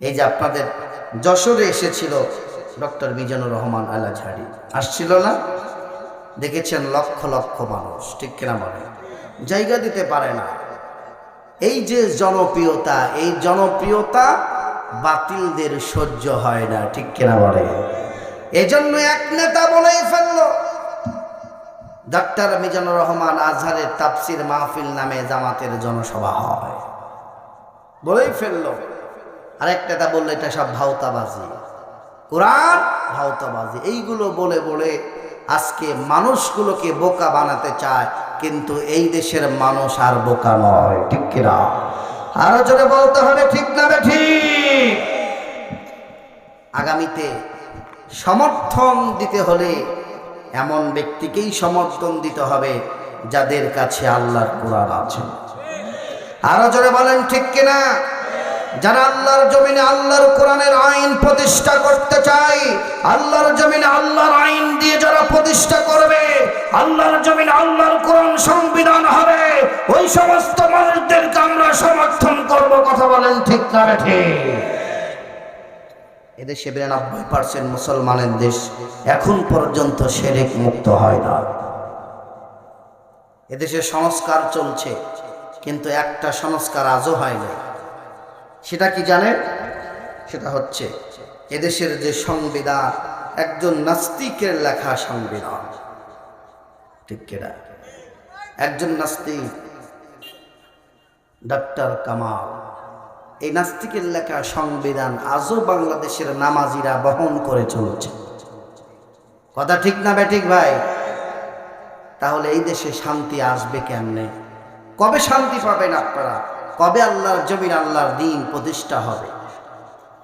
এই যে আপনাদের যশোরে এসেছিল ডক্টর মিজানুর রহমান আল্লাহ ঝাড়ি আসছিল না? দেখেছেন লক্ষ লক্ষ মানুষ, ঠিক কিনা বলে জায়গা দিতে পারে না। এই যে জনপ্রিয়তা, এই জনপ্রিয়তা বাতিলদের সহ্য হয় না, ঠিক কিনা বলে এজন্য এক নেতা বলেই ফেলল, ডাক্তার মিজানুর রহমান আজহারের তাফসির মাহফিল নামে জামাতের জনসভা হয়। বলেই ফেলল। আরেক নেতা বলল এটা সব ভাওতাবাজি। কোরআন ভাওতাবাজি। এইগুলো বলে বলে আজকে মানুষগুলোকে বোকা বানাতে চায়, কিন্তু এই দেশের মানুষ আর বোকা নয়, ঠিক কিনা আরও জোরে বলতে হবে, ঠিক না ঠিক? আগামীতে সমর্থন দিতে হলে এমন ব্যক্তিকেই সমর্থন দিতে হবে যাদের কাছে আল্লাহর কোরআন আছে। আরও জোরে বলেন, ঠিক কিনা যারা আল্লাহর জমিনে আল্লাহর কোরআনের আইন প্রতিষ্ঠা করতে চায়, আল্লাহর জমিনে আল্লাহর আইন দিয়ে যারা প্রতিষ্ঠা করবে, আল্লাহর জমিনে আল্লাহর কোরআন সংবিধান হবে, ওই সমস্ত মানুষদেরকে আমরা সমর্থন করব, কথা বলেন ঠিক না ঠিক? এদেশে বিরানব্বই পার্সেন্ট মুসলমানের দেশ এখন পর্যন্ত সেরেক মুক্ত হয় না। এদেশে সংস্কার চলছে, কিন্তু একটা সংস্কার আজও হয়নি সেটা কি জানেন সেটা হচ্ছে এদেশের যে সংবিধান, একজন নাস্তিকের লেখা সংবিধান। ঠিক কিনা একজন নাস্তিক, ডাক্তার কামাল, এই নাস্তিকের লেখা সংবিধান আজও বাংলাদেশের নামাজিরা বহন করে চলছে। কথা ঠিক না বেঠিক ভাই? তাহলে এই দেশে শান্তি আসবে কেমনে? কবে শান্তি পাবেন আপনারা? কবে আল্লাহর জমিন আল্লাহর দিন প্রতিষ্ঠা হবে?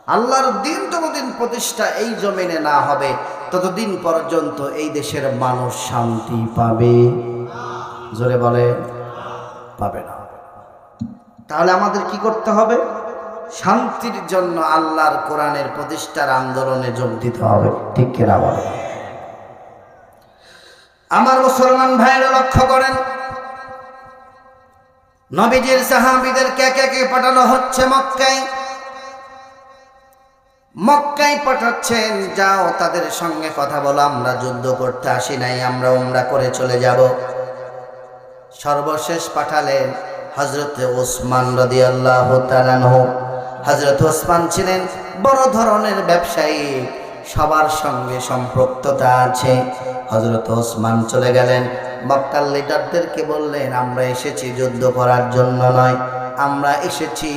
আল্লাহর দিন যতদিন প্রতিষ্ঠা এই জমিনে না হবে, ততদিন পর্যন্ত এই দেশের মানুষ শান্তি পাবে। জোরে বলে, পাবে না। তাহলে আমাদের কি করতে হবে? শান্তির জন্য আল্লাহর কোরআনের প্রতিষ্ঠার আন্দোলনে যোগ দিতে হবে। ঠিক কিনা বলে আমার মুসলমান ভাইয়েরা লক্ষ্য করেন নবীজির সাহাবিদের কে কে কে পাঠানো হচ্ছে মক্কায়? মক্কায় পাঠাচ্ছেন, যাও তাদের সঙ্গে কথা বলো, আমরা যুদ্ধ করতে আসি নাই, আমরা উমরা করে চলে যাব। সর্বশেষ পাঠালেন হজরত ওসমান রদি আল্লাহ হজরত ওসমান ছিলেন বড় ধরনের ব্যবসায়ী, সবার সঙ্গে সম্পৃক্ততা আছে। হজরত ওসমান চলে গেলেন মক্কার লিডারদেরকে বললেন, আমরা এসেছি যুদ্ধ করার জন্য নয়, আমরা এসেছি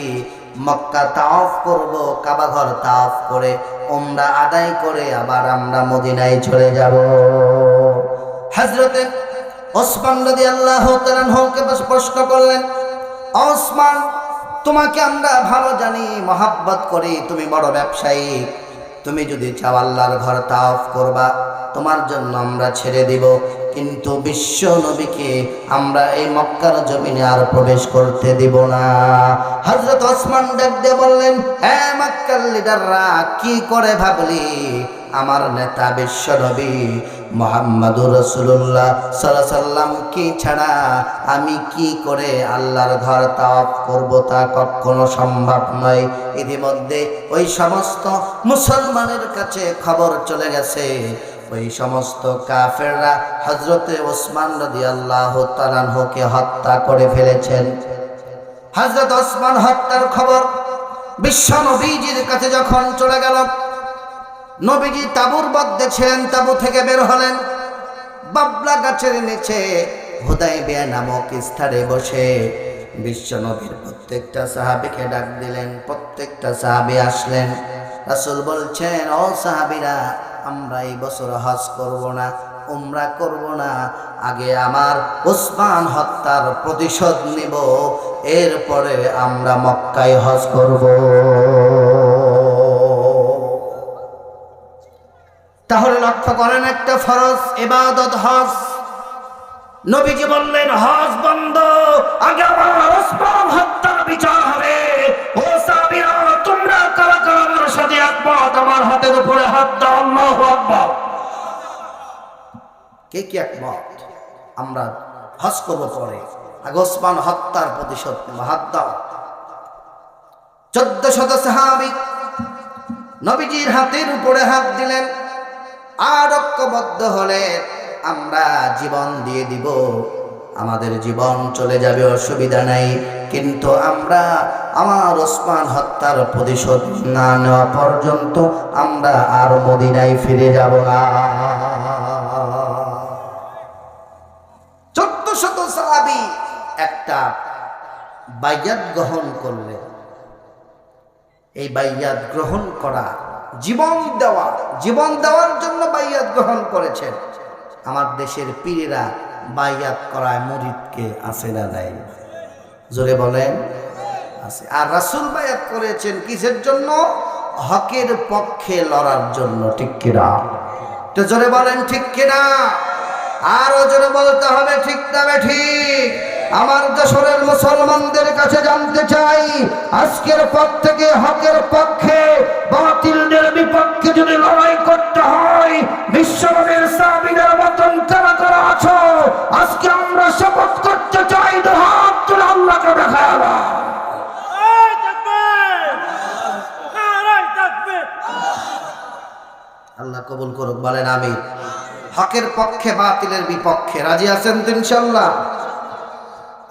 মক্কা তাওফ করব কাবাঘর তাওফ করে ওমরা আদায় করে আবার আমরা মদিনায় চলে যাব। হজরতে ওসমান রদি আল্লাহ তালানহকে প্রশ্ন করলেন, ওসমান, তোমাকে আমরা ভালো জানি, মহাব্বত করি, তুমি বড় ব্যবসায়ী। তুমি যদি চাও আল্লাহর ঘর তাওফ করবা, তোমার জন্য আমরা ছেড়ে দিব। কিন্তু বিশ্ব নবীকে আমরা এই মক্কার জমিনে আর প্রবেশ করতে দিব না। হজরত ওসমান ডাক দিয়ে বললেন হ্যাঁ মক্কার লিডাররা, কি করে ভাবলি? আমার নেতা বিশ্ব নবী মোহাম্মদুর রসুল্লাহ সাল্লাম কি ছাড়া আমি কি করে আল্লাহর ঘর তাওয়াফ করব তা কখনো সম্ভব নয়। ইতিমধ্যে ওই সমস্ত মুসলমানের কাছে খবর চলে গেছে। ওই সমস্ত কাফেররা হজরতে ওসমান রদি আল্লাহ তালানহকে হত্যা করে ফেলেছেন। হজরত ওসমান হত্যার খবর বিশ্ব নবীজির কাছে যখন চলে গেল, নবীজি তাবুর মধ্যে ছিলেন, তাবু থেকে বের হলেন। বাবলা গাছের নিচে হুদাই বেয়া নামক স্থানে বসে বিশ্ব নবীর প্রত্যেকটা সাহাবিকে ডাক দিলেন, প্রত্যেকটা সাহাবি আসলেন। রাসুল বলছেন, ও সাহাবিরা আমরা এই বছর হজ করব না, উমরা করব না। আগে আমার ওসমান হত্যার প্রতিশোধ নিব, এরপরে আমরা মক্কায় হজ করব। তাহলে লক্ষ্য করেন একটা ফরজ এবাদত হজ। নবীজি বললেন, হজ বন্ধ, আগে আমার ওসমান হত্যার বিচার। কে কি একমত আমরা হজ করব পরে। আগে ওসমান হত্যার প্রতিশোধ হাত দাও। চোদ্দ শত সাহাবি নবীজির হাতের উপরে হাত দিলেন আর ঐক্যবদ্ধ হলে আমরা জীবন দিয়ে দিব। আমাদের জীবন চলে যাবে, অসুবিধা নাই। কিন্তু আমরা আমার ওসমান হত্যার প্রতিশোধ না নেওয়া পর্যন্ত আমরা আর মদিনায় ফিরে যাব না। সাহাবি একটা বাইয়াত গ্রহণ করলেন এই বাইয়াত গ্রহণ করা, জীবন দেওয়া, জীবন দেওয়ার জন্য বাইয়াত গ্রহণ করেছেন। আমার দেশের পীরেরা বাইয়াত করায় মরিদকে আছে না নাই? জোরে বলেন, আছে। আর রাসুল বাইয়াত করেছেন কিসের জন্য? হকের পক্ষে লড়ার জন্য, ঠিক কিনা? তো জোরে বলেন, ঠিক কিনা? আরও জোরে বলতে হবে, ঠিক না ঠিক আমার দেশের মুসলমানদের কাছে জানতে চাই আজকের পর থেকে হকের পক্ষে বাতিলদের বিপক্ষে যদি লড়াই করতে হয় বিশ্বনবীর সাহাবীদের মতন কারা কারা আছো? আজকে আমরা শপথ করতে চাই হাত তুলে আল্লাহকে দেখা! আল্লাহ। কবুল করুক বলেন আমি হকের পক্ষে বাতিলের বিপক্ষে। রাজি আছেন ইনশাল্লাহ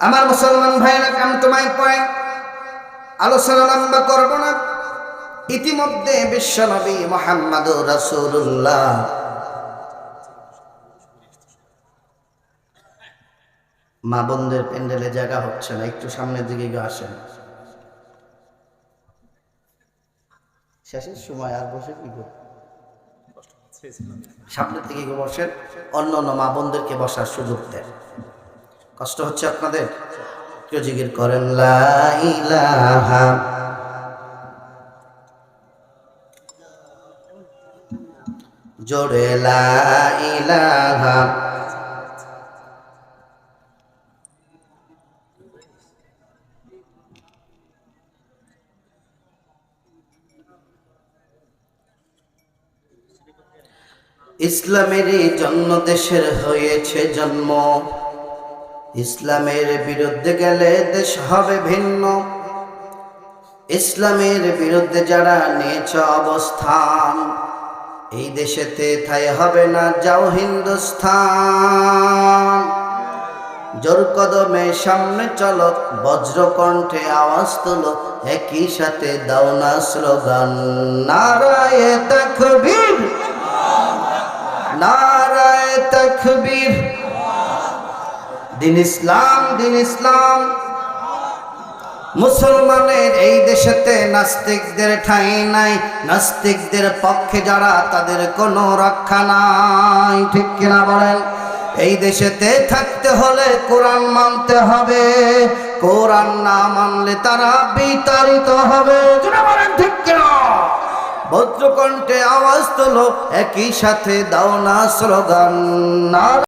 আমার মুসলমান ভাইরা কাম তোমায় পয়েন্ট আলোচনা লম্বা করব না। ইতিমধ্যে বিশ্বনবী মোহাম্মদ রাসূলুল্লাহ। মা বোনদের প্যান্ডেলে জায়গা হচ্ছে না, একটু সামনের দিকে গিয়ে আসেন। শেষের সময় আর বসে কি সামনের দিকে বসেন, অন্য অন্য মা বোনদেরকে বসার সুযোগ দেন। কষ্ট হচ্ছে আপনাদের? কেউ জিগির করেন জোরে লা ইলাহা ইসলামের জন্ম দেশের হয়েছে জন্ম। ইসলামের বিরুদ্ধে গেলে দেশ হবে ভিন্ন। ইসলামের বিরুদ্ধে যারা নিয়েছ অবস্থান, এই দেশেতে থাই হবে না যাও হিন্দুস্থান। জোর কদমে সামনে চলো, বজ্রকণ্ঠে আওয়াজ তুলো, একই সাথে দাও না স্লোগান। নারায়ে তাকবীর। নারায় দিন ইসলাম দিন ইসলাম। মুসলমানের এই দেশেতে নাস্তিকদের ঠাঁই নাই। নাস্তিকদের পক্ষে যারা, তাদের কোনো রক্ষা নাই। ঠিক কিনা বলেন? এই দেশেতে থাকতে হলে কোরআন মানতে হবে। কোরআন না মানলে তারা বিতাড়িত হবে। ঠিক কিনা? ভদ্রকণ্ঠে আওয়াজ তোলো, একই সাথে দাও না স্লোগান। না